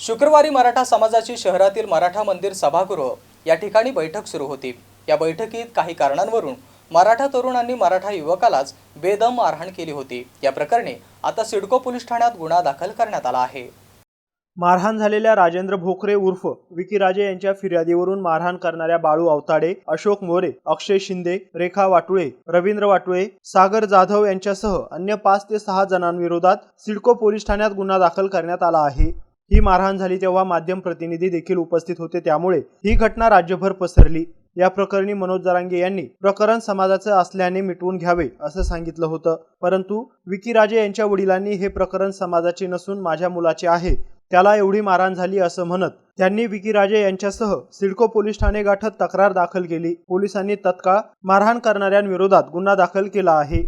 शुक्रवारी मराठा समाजाची शहरातील मराठा मंदिर सभागृह या ठिकाणी बैठक सुरू होती. या बैठकीत काही कारणांवरून मराठा तरुणांनी मराठा युवकालाच बेदम मारहाण केली होती. या प्रकरणी आता सिडको पोलीस ठाण्यात गुन्हा दाखल करण्यात आला आहे. मारहाण झालेल्या राजेंद्र भोकरे उर्फ विकीराजे यांच्या फिर्यादीवरून मारहाण करणाऱ्या बाळू अवताडे अशोक मोरे अक्षय शिंदे रेखा वाटुळे रवींद्र वाटुळे सागर जाधव यांच्यासह अन्य पाच ते सहा जणांविरोधात सिडको पोलीस ठाण्यात गुन्हा दाखल करण्यात आला आहे. ही मारहाण झाली तेव्हा माध्यम प्रतिनिधी देखील उपस्थित होते. त्यामुळे ही घटना राज्यभर पसरली. या प्रकरणी मनोज जरांगे यांनी प्रकरण समाजाचं असल्याने मिटवून घ्यावे असं सांगितलं होतं. परंतु विकीराजे यांच्या वडिलांनी हे प्रकरण समाजाचे नसून माझ्या मुलाचे आहे. त्याला एवढी मारहाण झाली असं म्हणत त्यांनी विकीराजे यांच्यासह सिडको पोलीस ठाणे गाठत तक्रार दाखल केली. पोलिसांनी तत्काळ मारहाण करणाऱ्यांविरोधात गुन्हा दाखल केला आहे.